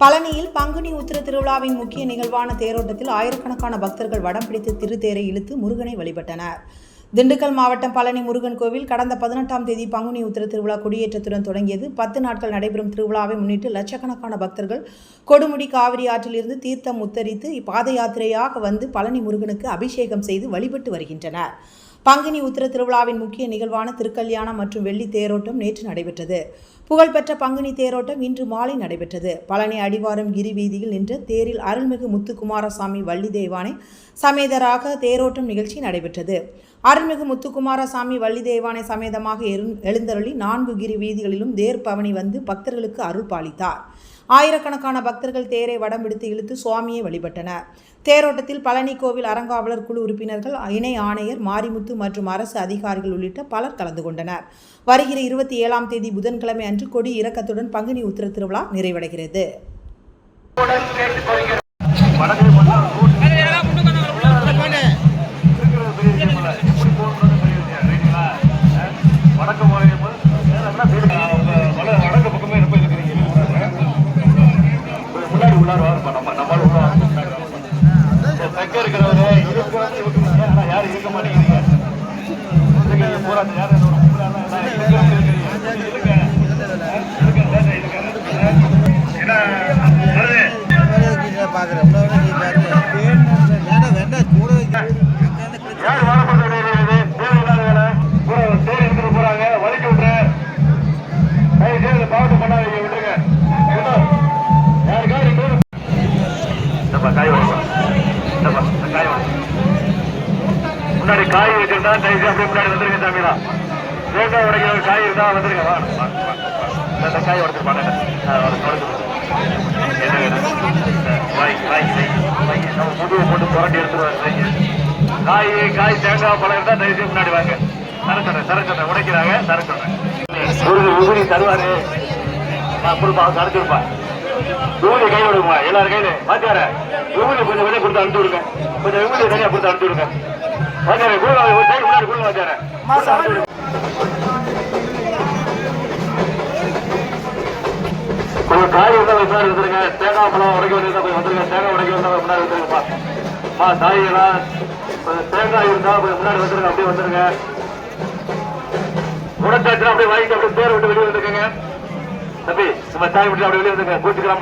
பழனியில் பங்குனி உத்திர திருவிழாவின் முக்கிய நிகழ்வான தேரோட்டத்தில் ஆயிரக்கணக்கான பக்தர்கள் வடம் பிடித்து திருத்தேரை இழுத்து முருகனை வழிபட்டனர். திண்டுக்கல் மாவட்டம் பழனி முருகன் கோவில் கடந்த பதினெட்டாம் தேதி பங்குனி உத்திர திருவிழா கொடியேற்றத்துடன் தொடங்கியது. பத்து நாட்கள் நடைபெறும் திருவிழாவை முன்னிட்டு லட்சக்கணக்கான பக்தர்கள் கொடுமுடி காவிரி ஆற்றிலிருந்து தீர்த்தம் உத்தரித்து பாத யாத்திரையாக வந்து பழனி முருகனுக்கு அபிஷேகம் செய்து வழிபட்டு வருகின்றனர். பங்குனி உத்திர திருவிழாவின் முக்கிய நிகழ்வான திருக்கல்யாணம் மற்றும் வெள்ளி தேரோட்டம் நேற்று நடைபெற்றது. புகழ்பெற்ற பங்குனி தேரோட்டம் இன்று மாலை நடைபெற்றது. பழனி அடிவாரம் கிரி வீதியில் நின்ற தேரில் அருள்மிகு முத்துக்குமாரசாமி வள்ளி தேவானை சமேதராக தேரோட்டம் நிகழ்ச்சி நடைபெற்றது. அருள்மிகு முத்துக்குமாரசாமி வள்ளி தேவானை சமேதமாக எழு- எழுந்தருளி நான்கு கிரி வீதிகளிலும் தேர் பவனி வந்து பக்தர்களுக்கு அருள் பாலித்தார் ஆயிரக்கணக்கான பக்தர்கள் தேரை வடம் பிடித்து இழுத்து சுவாமியை வழிபட்டனர். தேரோட்டத்தில் பழனி கோவில் அறங்காவலர் குழு உறுப்பினர்கள் இணை ஆணையர் மாரிமுத்து மற்றும் அரசு அதிகாரிகள் உள்ளிட்ட பலர் கலந்து கொண்டனர். வருகிற இருபத்தி ஏழாம் தேதி புதன்கிழமை அன்று கொடி இறக்கத்துடன் பங்குனி உத்திர திருவிழா நிறைவடைகிறது. இருக்கிறவங்க இருக்கிறீங்க ஆனா யாரும் இருக்க மாட்டேங்கிறீங்க இருக்கீங்க யாரும் என்னோட பூரா எல்லாம் இருக்கிறவங்க யார் வாழப்பட்ட வேலையாது முன்னாடி காய் வச்சிருந்தா தயவு செய்து அப்படியே முன்னாடி வந்துருங்க சாமிடா தேங்காய் உடைக்கிற ஒரு காய் இருந்தா வந்துருங்க. வா வா, காய் உடச்சிருப்பாங்க. பண்ணேன் நம்ம போட்டு புரட்டி எடுத்துருவாங்க காய். காய் தேங்காய் பழம் இருந்தா தயவு முன்னாடி வாங்க. தர சொல்றேன் தர உடைக்கிறாங்க தர முருகன் ஒரு உபரி தருவாரு. நான் கொடுப்பா தர விபூதி கையில் விடுமா எல்லாரும் கையில வாத்தியார விபூதி கொஞ்சம் வெளியே கொடுத்து அனுப்பிச்சு விடுங்க. கொஞ்சம் விபூதி தனியா கொடுத்து அனுப்பிச்சு விடுங்க. வாத்தியார கூட ஒரு சைடு முன்னாடி கொடுங்க வாத்தியார. விடுங்க. கொஞ்சம் காய் இருந்தா முன்னாடி வந்துருங்க. தேங்காய் பழம் உடைக்க வேண்டியதா போய் வந்துருங்க. தேங்காய் உடைக்க வந்தா முன்னாடி வந்துருங்கப்பா. மா கொஞ்சம் தேங்காய் இருந்தா கொஞ்சம் முன்னாடி வந்துருங்க அப்படியே வந்துருங்க. உடச்சாச்சுன்னா அப்படியே வாங்கிட்டு அப்படியே தேரை விட்டு வெளியே வந்துருக்கங்க. தம்பி நம்ம தாய் விட்டு அப்படி வெளியே வந்துருங்க. கூட்டிக்கலாம்